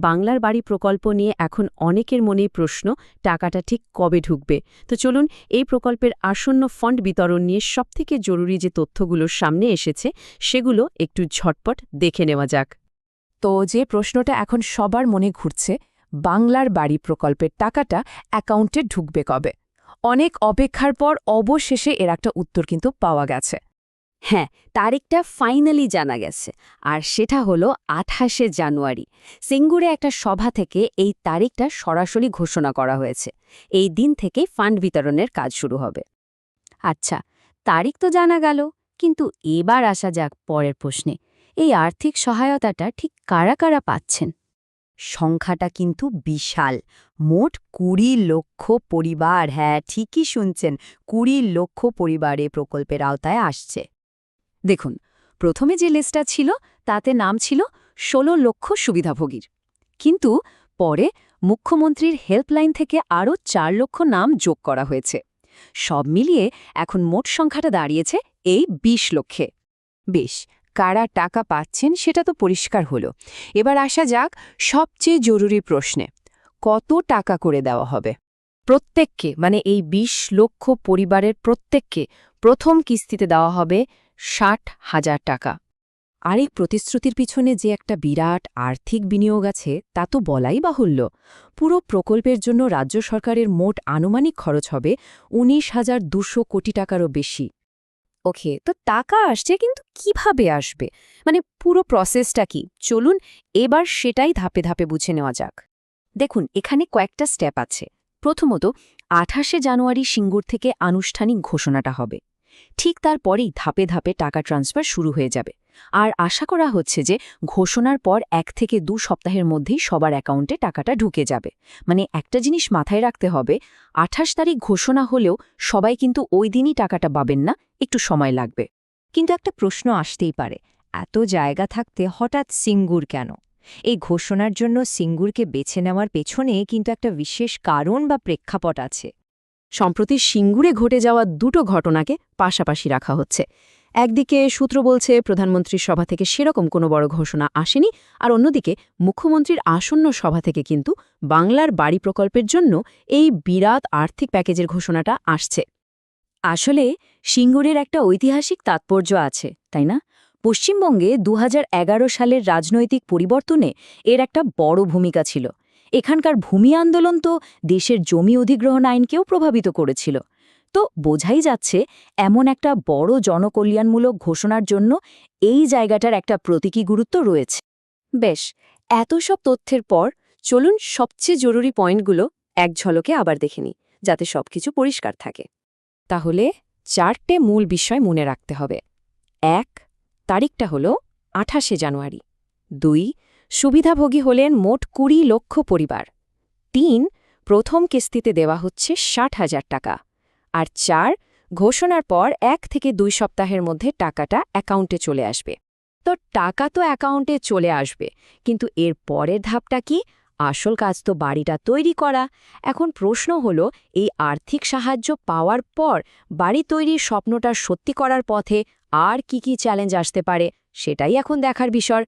বাংলার বাড়ি প্রকল্প নিয়ে এখন অনেকের মনেই প্রশ্ন, টাকাটা ঠিক কবে ঢুকবে? তো চলুন এই প্রকল্পের আসন্ন ফান্ড বিতরণ নিয়ে সবথেকে জরুরি যে তথ্যগুলো সামনে এসেছে, সেগুলো একটু ঝটপট দেখে নেওয়া যাক। তো যে প্রশ্নটা এখন সবার মনে ঘুরছে, বাংলার বাড়ি প্রকল্পের টাকাটা অ্যাকাউন্টে ঢুকবে কবে? অনেক অপেক্ষার পর অবশেষে এর একটা উত্তর কিন্তু পাওয়া গেছে। হ্যাঁ তারিখটা ফাইনালি জানা গেছে। আর সেটা হলো আঠাশে জানুয়ারি। সিঙ্গুরে একটা সভা থেকে এই তারিখটা সরাসরি ঘোষণা করা হয়েছে। এই দিন থেকে ফান্ড বিতরণের কাজ শুরু হবে। আচ্ছা তারিখ তো জানা গেল, কিন্তু এবার আসা যাক পরের প্রশ্নে। এই আর্থিক সহায়তাটা ঠিক কারা কারা পাচ্ছেন? সংখ্যাটা কিন্তু বিশাল। মোট কুড়ি লক্ষ পরিবার হ্যাঁ ঠিকই শুনছেন, কুড়ি লক্ষ পরিবার এ প্রকল্পের আওতায় আসছে। দেখুন, প্রথমে যে লিস্টটা ছিল, তাতে নাম ছিল ১৬ লক্ষ সুবিধাভোগীর। কিন্তু পরে মুখ্যমন্ত্রীর হেল্পলাইন থেকে আরও চার লক্ষ নাম যোগ করা হয়েছে। সব মিলিয়ে এখন মোট সংখ্যাটা দাঁড়িয়েছে এই ২০ লক্ষে। বেশ, কারা টাকা পাচ্ছেন সেটা তো পরিষ্কার হলো। এবার আসা যাক সবচেয়ে জরুরি প্রশ্নে, কত টাকা করে দেওয়া হবে? প্রত্যেককে মানে এই ২০ লক্ষ পরিবারের প্রত্যেককে প্রথম কিস্তিতে দেওয়া হবে ষাট হাজার টাকা। আর এই প্রতিশ্রুতির পিছনে যে একটা বিরাট আর্থিক বিনিয়োগ আছে, তা তো বলাই বাহুল্য। পুরো প্রকল্পের জন্য রাজ্য সরকারের মোট আনুমানিক খরচ হবে উনিশ হাজার দুশো কোটি টাকারও বেশি। ওকে, তো টাকা আসছে কিন্তু কীভাবে আসবে? মানে পুরো প্রসেসটা কি? চলুন এবার সেটাই ধাপে ধাপে বুঝে নেওয়া যাক। দেখুন, এখানে কয়েকটা স্টেপ আছে। প্রথমত, আঠাশে জানুয়ারি সিঙ্গুর থেকে আনুষ্ঠানিক ঘোষণাটা হবে। ঠিক তারপরেই ধাপে ধাপে টাকা ট্রান্সফার শুরু হয়ে যাবে। আর আশা করা হচ্ছে যে ঘোষণার পর এক থেকে দু সপ্তাহের মধ্যেই সবার অ্যাকাউন্টে টাকাটা ঢুকে যাবে। মানে একটা জিনিস মাথায় রাখতে হবে, আঠাশ তারিখ ঘোষণা হলেও সবাই কিন্তু ওই দিনই টাকাটা পাবেন না, একটু সময় লাগবে। কিন্তু একটা প্রশ্ন আসতেই পারে, এত জায়গা থাকতে হঠাৎ সিঙ্গুর কেন? এই ঘোষণার জন্য সিঙ্গুরকে বেছে নেওয়ার পেছনে কিন্তু একটা বিশেষ কারণ বা প্রেক্ষাপট আছে। সম্প্রতি সিঙ্গুরে ঘটে যাওয়া দুটো ঘটনাকে পাশাপাশি রাখা হচ্ছে। একদিকে সূত্র বলছে, প্রধানমন্ত্রীর সভা থেকে সেরকম কোনো বড় ঘোষণা আসেনি, আর অন্যদিকে মুখ্যমন্ত্রীর আসন্ন সভা থেকে কিন্তু বাংলার বাড়ি প্রকল্পের জন্য এই বিরাট আর্থিক প্যাকেজের ঘোষণাটা আসছে। আসলে সিঙ্গুরের একটা ঐতিহাসিক তাৎপর্য আছে, তাই না? পশ্চিমবঙ্গে দু হাজার এগারো সালের রাজনৈতিক পরিবর্তনে এর একটা বড় ভূমিকা ছিল। এখানকার ভূমি আন্দোলন তো দেশের জমি অধিগ্রহণ আইনকেও প্রভাবিত করেছিল। তো বোঝাই যাচ্ছে, এমন একটা বড় জনকল্যাণমূলক ঘোষণার জন্য এই জায়গাটার একটা প্রতীকী গুরুত্ব রয়েছে। বেশ, এত সব তথ্যের পর চলুন সবচেয়ে জরুরি পয়েন্টগুলো এক ঝলকে আবার দেখে নিই, যাতে সবকিছু পরিষ্কার থাকে। তাহলে চারটে মূল বিষয় মনে রাখতে হবে। এক, তারিখটা হল আঠাশে জানুয়ারি। দুই সুবিধাভোগী হলেন মোট কুড়ি লক্ষ পরিবার। তিন, প্রথম কিস্তিতে দেওয়া হচ্ছে ষাট হাজার টাকা। আর চার, ঘোষণার পর এক থেকে দুই সপ্তাহের মধ্যে টাকাটা অ্যাকাউন্টে চলে আসবে। তো টাকা তো অ্যাকাউন্টে চলে আসবে, কিন্তু এর পরের ধাপটা কি? আসল কাজ তো বাড়িটা তৈরি করা। এখন প্রশ্ন হল, এই আর্থিক সাহায্য পাওয়ার পর বাড়ি তৈরির স্বপ্নটা সত্যি করার পথে আর কি কি চ্যালেঞ্জ আসতে পারে, সেটাই এখন দেখার বিষয়।